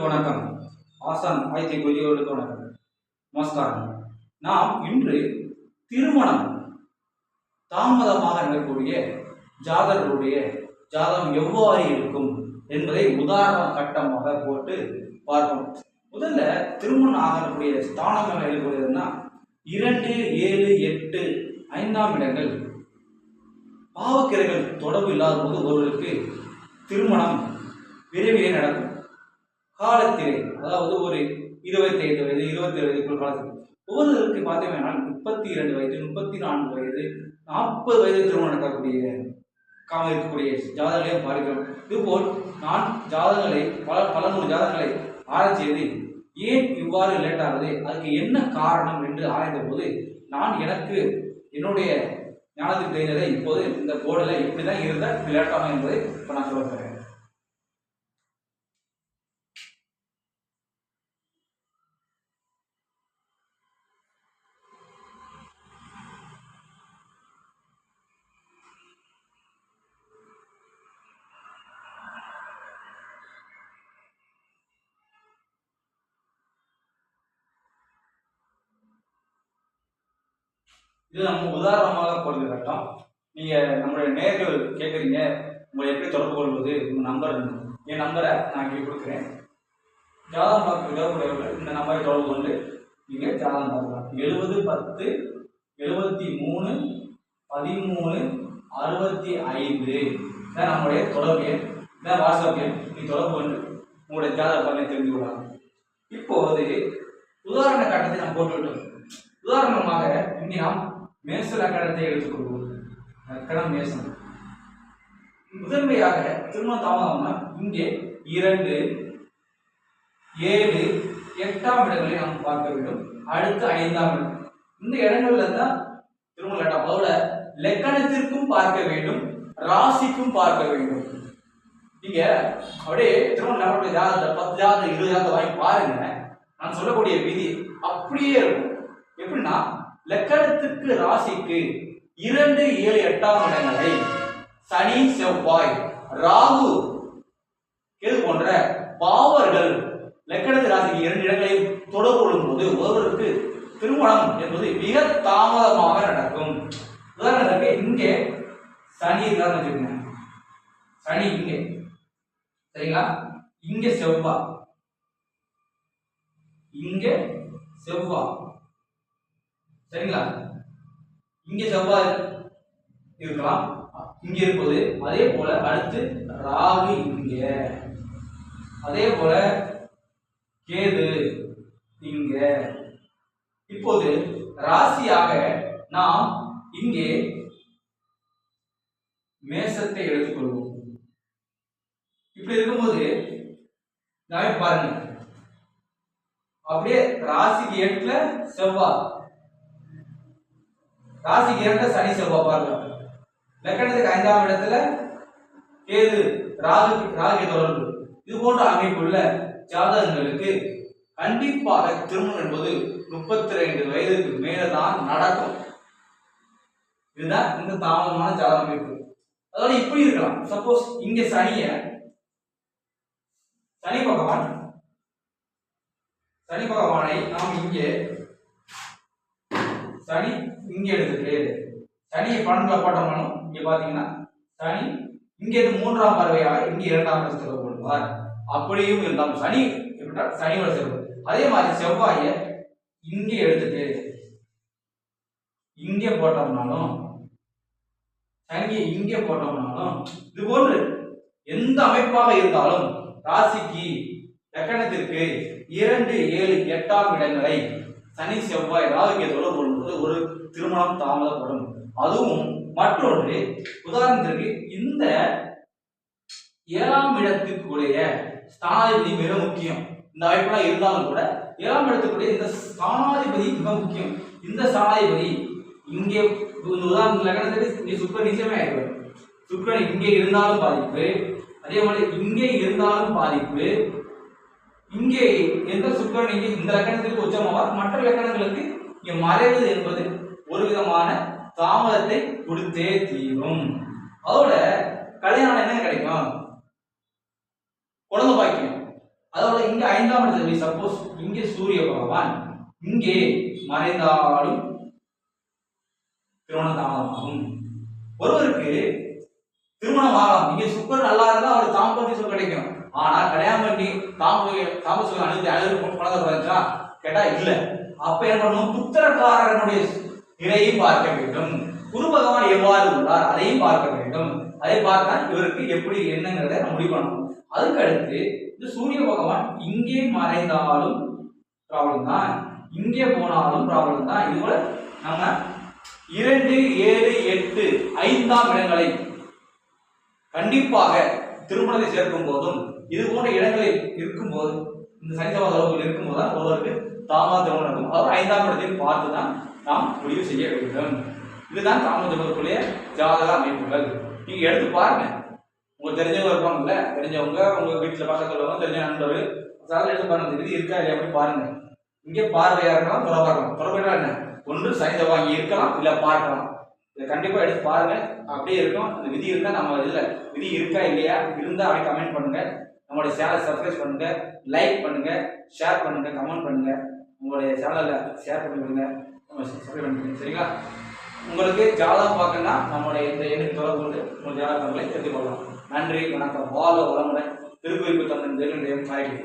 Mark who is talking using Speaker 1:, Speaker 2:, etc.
Speaker 1: வணக்கம். ஆசான் ஆய்ச்சி கொய்யோர்களுக்கு வணக்கம். நமஸ்காரம். நாம் இன்று திருமணம் தாமதமாக நடக்கக்கூடிய ஜாதகருடைய ஜாதகம் எவ்வாறு இருக்கும் என்பதை உதாரண கட்டமாக போட்டு பார்ப்போம். முதல்ல திருமணம் ஆகக்கூடிய ஸ்தானங்கள் எழுதக்கூடியதுன்னா இரண்டு ஏழு எட்டு ஐந்தாம் இடங்கள். பாவக்கிரைகள் தொடர்பு இல்லாத போது ஒருவருக்கு திருமணம் விரைவிலே நடக்கும். காலத்திலே அதாவது ஒரு இருபத்தி ஐந்து வயது இருபத்தி ஏழு வயதுக்குள் காலத்தில். ஒவ்வொருவருக்கு பார்த்தீங்கன்னா முப்பத்தி இரண்டு வயது முப்பத்தி நான்கு வயது நாற்பது வயது திருமணம் நடக்கக்கூடிய காம இருக்கக்கூடிய ஜாதகங்களையும் பார்க்கிறோம். இதுபோல் நான் ஜாதகங்களை பல பல நூறு ஜாதகங்களை ஆராய்ச்சியது ஏன் இவ்வாறு லேட் ஆகுது அதுக்கு என்ன காரணம் என்று ஆராய்ந்த போது நான் எனக்கு என்னுடைய ஞானத்துக்கு தெரிந்ததை இப்போது இந்த போர்டில் இப்படி தான் இருந்தால் லேட்டாகும் என்பதை இப்போ நான் சொல்ல இது நம்ம உதாரணமாக போடுற கட்டம் நீங்க நம்மளுடைய நேர்கள் கேட்குறீங்க உங்களை எப்படி தொடர்பு கொள்வது உங்க நம்பர் என் நம்பரை நான் இங்கே கொடுக்குறேன். ஜாதகம் பார்க்க இந்த நம்பரை தொடர்பு கொண்டு நீங்கள் ஜாதகம் பார்க்கலாம். எழுபது பத்து எழுபத்தி மூணு பதிமூணு அறுபத்தி ஐந்து. இதான் நம்முடைய தொடர்பு எண். இதான் வாட்ஸ்அப் எண். நீ தொடர்பு கொண்டு உங்களுடைய ஜாதக பலனை தெரிந்து கொள்ளலாம். இப்போது உதாரண கட்டத்தை நாம் போட்டுவிட்டோம் உதாரணமாக இங்கே நாம் மேச லக்கணத்தை எடுத்துக்கொள்வோம். லக்கணம் மேசம். முதன்மையாக திருமண தாமதம்னா இங்கே இரண்டு ஏழு எட்டாம் இடங்களை நாம் பார்க்க வேண்டும். அடுத்து ஐந்தாம் இடம். இந்த இடங்கள்ல தான் திருமண லட்டம் அதோட லக்கணத்திற்கும் பார்க்க வேண்டும் ராசிக்கும் பார்க்க வேண்டும். நீங்க அப்படியே திருமண லக்கண ஜாதகத்தை பத்து ஜாதகம் இருபது ஜாதகம் வாங்கி பாருங்க. நான் சொல்லக்கூடிய விதி அப்படியே இருக்கும். எப்படின்னா லக்கணத்துக்கு ராசிக்கு இரண்டு ஏழு எட்டாம் இடங்களை சனி செவ்வாய் ராகு கேது போன்ற பாவர்கள் லக்கணத்து ராசிக்கு இரண்டு இடங்களை தொடர்பு கொள்ளும்போது ஒருவருக்கு திருமணம் என்பது மிக தாமதமாக நடக்கும். உதாரணத்துக்கு இங்கே சனி இருக்காருன்னு வச்சுக்கோங்க. சனி இங்கே. சரிங்களா? இங்கே செவ்வாய் இங்கே செவ்வாய் சரிங்களா? இங்க செவ்வாய் இருக்கலாம். இங்க இருப்பது அதே போல அடுத்து ராகு இங்க. அதே போல கேது இங்க. இப்போது ராசியாக நாம் இங்கே மேசத்தை எடுத்துக்கொள்வோம். இப்படி இருக்கும்போது நான் பாருங்க. அப்படியே ராசிக்கு எட்டுல செவ்வாய். ராசிக்கு இரண்டு சனி செவ்வாய் பாருங்க லக்கணத்துக்கு ஐந்தாம் இடத்துல கேது ராகு ராகு தொடர்பு. இது போன்ற அமைப்புள்ள ஜாதகங்களுக்கு கண்டிப்பாக திருமணம் என்பது முப்பத்தி ரெண்டு வயதுக்கு மேலதான் நடக்கும். இதுதான் இந்த தாமதமான ஜாதக அமைப்பு. அதோட இப்படி இருக்கலாம். சப்போஸ் இங்க சனிய சனி பகவான் சனி பகவானை நாம் இங்கே சனி இங்க எடுத்துட்டு சனியை பன்னெண்டுல போட்டோம்னாலும் இங்க பாத்தீங்கன்னா சனி இங்க இருந்து மூன்றாம் பார்வையாக இங்க இரண்டாம் இடத்துல கொள்வார் அப்படியும் இருந்தால் சனி எப்படின்னா சனியோட சிறப்பு அதே மாதிரி செவ்வாய இங்க எடுத்துட்டு இங்க போட்டோம்னாலும் சனியை இங்க போட்டோம்னாலும் இது போன்று எந்த அமைப்பாக இருந்தாலும் ராசிக்கு லக்கணத்திற்கு இரண்டு ஏழு எட்டாம் இடங்களை சனி செவ்வாய் ராகுக்கு தொடர்பு கொள்வது ஒரு திருமணம் தாமதப்படும். அதுவும் மற்றொன்று உதாரணத்திற்கு இந்த ஏழாம் இடத்துக்குடைய ஸ்தானாதிபதி மிக முக்கியம். இந்த வாய்ப்புலாம் இருந்தாலும் கூட ஏழாம் இடத்துக்குடைய இந்த ஸ்தானாதிபதி மிக முக்கியம். இந்த ஸ்தானாதிபதி இங்கே இந்த உதாரண லக்னத்துக்கு சுக்கரன் நிச்சயமே ஆயிடுவார். சுக்கரன் இங்கே இருந்தாலும் பாதிப்பு அதே மாதிரி இங்கே இருந்தாலும் பாதிப்பு. இங்கே எந்த சுக்கரன் இங்கே இந்த லக்கணத்திற்கு உச்சமாவார் மற்ற லக்கணங்களுக்கு இங்கே மறைவது என்பது ஒரு விதமான தாமதத்தை கொடுத்தே தீரும். அதோட கல்யாணம் என்ன கிடைக்கும்? குழந்தை பாக்கியம். அதோட இங்க ஐந்தாம் இடத்துல சப்போஸ் இங்கே சூரிய பகவான் இங்கே மறைந்தாலும் திருமணம் தாமதமாகும். ஒருவருக்கு திருமணம் ஆகலாம் இங்க சுக்கர் நல்லா இருந்தா அவருக்கு தாம்பத்திய சுகம் கிடைக்கும். ஆனா கல்யாணம் பண்ணி தாம்பூய தாம்ப சுகம் அழுது அழுது குழந்தை பிறந்துச்சா? கேட்டா இல்லை. அப்ப என்ன பண்ணணும் புத்திரக்காரனுடைய நிலையை பார்க்க வேண்டும். குரு பகவான் எவ்வாறு உள்ளார் அதையும் பார்க்க வேண்டும். அதை பார்த்தா இவருக்கு எப்படி என்னங்கிறத நம்ம முடிவு பண்ணணும். அதுக்கு அடுத்து இந்த சூரிய பகவான் இங்கே மறைந்தாலும் ப்ராப்ளம் தான். இங்கே போனாலும் ப்ராப்ளம் தான். இது போல நம்ம இரண்டு ஏழு எட்டு ஐந்தாம் இடங்களை கண்டிப்பாக திருமணத்தை சேர்க்கும் போதும் இது போன்ற இடங்களில் இருக்கும்போது இந்த சனிசவ அளவுகள் இருக்கும்போது தான் ஒருவருக்கு தாமா திருமணம் இருக்கும் அதாவது ஐந்தாம் இடத்தையும் பார்த்து தான் நாம் முடிவு செய்ய வேண்டும். இதுதான் தாம திருமணத்துக்குரிய ஜாதக அமைப்புகள். நீங்க எடுத்து பாருங்க. உங்களுக்கு தெரிஞ்சவங்க இருப்பாங்கல்ல தெரிஞ்சவங்க உங்க வீட்டுல பக்கத்துல உள்ளவங்க தெரிஞ்ச நண்பர்கள் ஜாதகம் எடுத்து பாருங்க. இது விதி இருக்கா இல்லையா அப்படி பாருங்க. இங்கே பார்வையா இருக்கலாம் துறவா இருக்கலாம் என்ன? ஒன்று சனி வாங்கி இருக்கலாம் இல்லை பார்க்கலாம். இதை கண்டிப்பாக எடுத்து பாருங்க. அப்படியே இருக்கும். அந்த விதி இருந்தால் நம்ம இல்லை விதி இருக்கா இல்லையா? இருந்தால் அப்படியே கமெண்ட் பண்ணுங்க. நம்மளுடைய சேனலை சப்ஸ்கிரைப் பண்ணுங்க லைக் பண்ணுங்க ஷேர் பண்ணுங்க கமெண்ட் பண்ணுங்க. உங்களுடைய சேனலில் ஷேர் பண்ணி விடுங்க நம்ம சப்ஸ்கிரைப் பண்ணுங்க சரிங்களா? உங்களுக்கு ஜாதகம் பார்க்கணும்னா நம்மளுடைய இந்த எண்ணுக்கு தொடர்பு கொண்டு உங்கள் ஜாதகங்களை தெரிந்து கொள்ளலாம். நன்றி வணக்கம். வாழ வளமுடன். திருக்குறிப்பு தமிழ் தேவனுடைய காய்கறி.